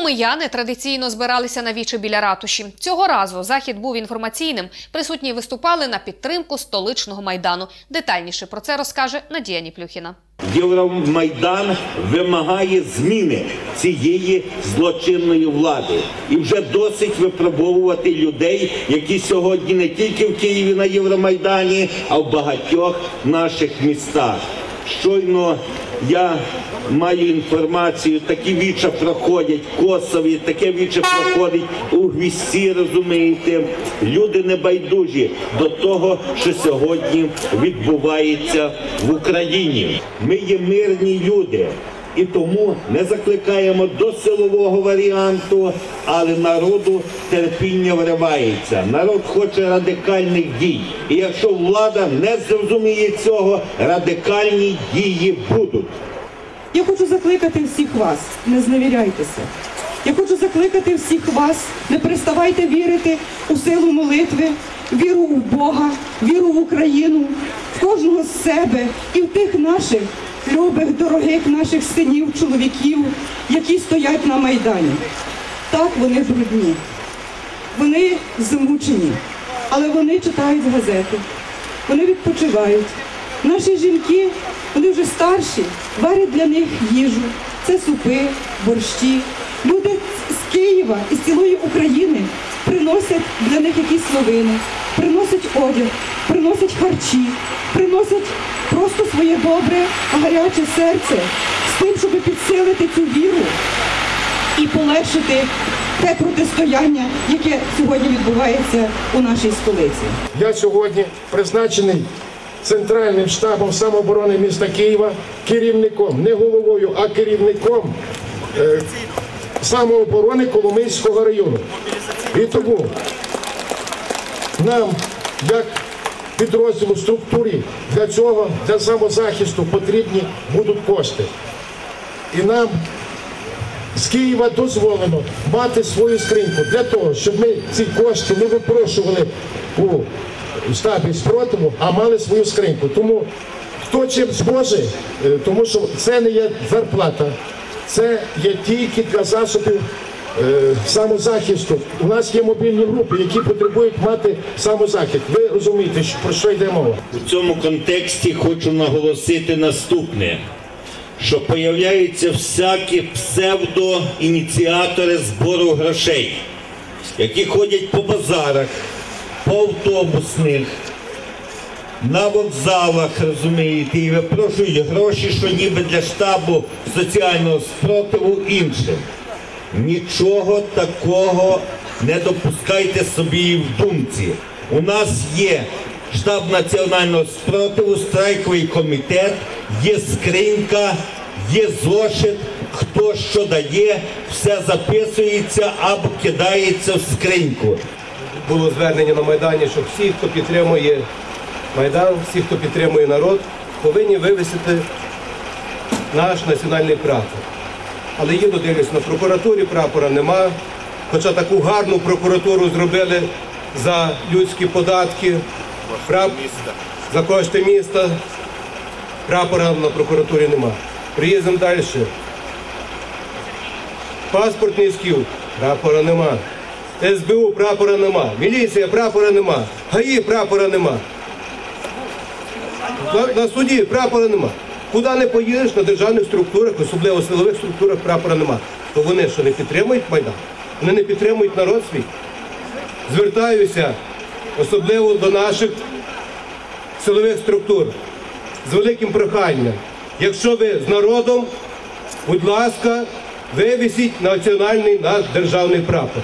Коломияни традиційно збиралися на вічі біля ратуші. Цього разу захід був інформаційним. Присутні виступали на підтримку столичного майдану. Детальніше про це розкаже Надія Ніплюхіна. Євромайдан вимагає зміни цієї злочинної влади. І вже досить випробовувати людей, які сьогодні не тільки в Києві на Євромайдані, а в багатьох наших містах. Щойно я маю інформацію, такі віча проходять Косові, таке віче проходить у Гвісті, розумієте. Люди небайдужі до того, що сьогодні відбувається в Україні. Ми є мирні люди. І тому не закликаємо до силового варіанту, але народу терпіння вривається. Народ хоче радикальних дій. І якщо влада не зрозуміє цього, радикальні дії будуть. Я хочу закликати всіх вас, не зневіряйтеся. Я хочу закликати всіх вас, не переставайте вірити у силу молитви, віру у Бога, віру в Україну, в кожного з себе і в тих наших любих, дорогих наших синів, чоловіків, які стоять на Майдані. Так, вони брудні, вони змучені, але вони читають газети, вони відпочивають. Наші жінки, вони вже старші, варять для них їжу. Це супи, борщі. Люди з Києва і з цілої України приносять для них якісь новини, приносять одяг, приносять харчі, приносять просто своє добре, гаряче серце з тим, щоб підсилити цю віру і полегшити те протистояння, яке сьогодні відбувається у нашій столиці. Я сьогодні призначений центральним штабом самооборони міста Києва керівником, не головою, а керівником е, самооборони Коломийського району. І тому нам, як підрозділу структурі, для цього, для самозахисту потрібні будуть кошти. І нам з Києва дозволено мати свою скриньку для того, щоб ми ці кошти не випрошували у штабі спротиву, а мали свою скриньку. Тому хто чим зможе, е, тому що це не є зарплата, це є тільки для засобів самозахисту. У нас є мобільні групи, які потребують мати самозахист. Ви розумієте, про що йде мова? У цьому контексті хочу наголосити наступне, що появляються всякі псевдоініціатори збору грошей, які ходять по базарах, по автобусних, на вокзалах, розумієте, і випрошують гроші, що ніби для штабу соціального спротиву іншим. Нічого такого не допускайте собі в думці. У нас є штаб національного спротиву, страйковий комітет, є скринька, є зошит, хто що дає, все записується або кидається в скриньку. було звернення на Майдані, що всі, хто підтримує Майдан, всі, хто підтримує народ, повинні вивісити наш національний прапор. Але їду дивлюсь, на прокуратурі прапора нема. Хоча таку гарну прокуратуру зробили за людські податки, прап... за кошти міста. Прапора на прокуратурі нема. Приїздимо далі. Паспортний скіл, прапора нема. СБУ прапора нема. Міліція прапора нема. ГАІ прапора нема. На, на суді прапора нема. Куди не поїдеш на державних структурах, особливо силових структурах прапора нема. То вони що не підтримують Майдан? Вони не підтримують народ свій. Звертаюся особливо до наших силових структур з великим проханням. Якщо ви з народом, будь ласка, вивісіть національний наш державний прапор.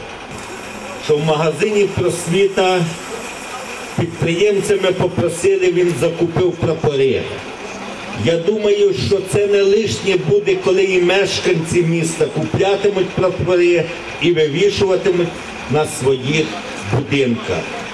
що в магазині просвіта підприємцями попросили, він закупив прапори. Я думаю, що це не лишнє буде, коли і мешканці міста куплятимуть прапори і вивішуватимуть на своїх будинках.